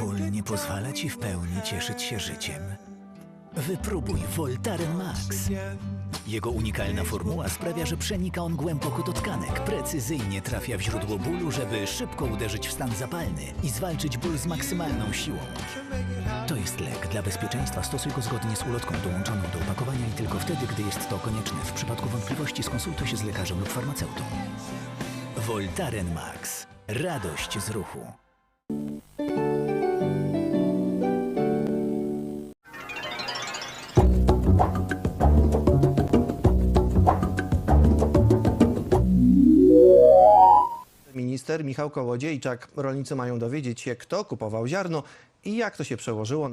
Ból nie pozwala ci w pełni cieszyć się życiem. Wypróbuj Voltaren Max. Jego unikalna formuła sprawia, że przenika on głęboko do tkanek, precyzyjnie trafia w źródło bólu, żeby szybko uderzyć w stan zapalny i zwalczyć ból z maksymalną siłą. To jest lek. Dla bezpieczeństwa stosuj go zgodnie z ulotką dołączoną do opakowania i tylko wtedy, gdy jest to konieczne. W przypadku wątpliwości skonsultuj się z lekarzem lub farmaceutą. Voltaren Max. Radość z ruchu. Minister Michał Kołodziejczak. Rolnicy mają dowiedzieć się, kto kupował ziarno i jak to się przełożyło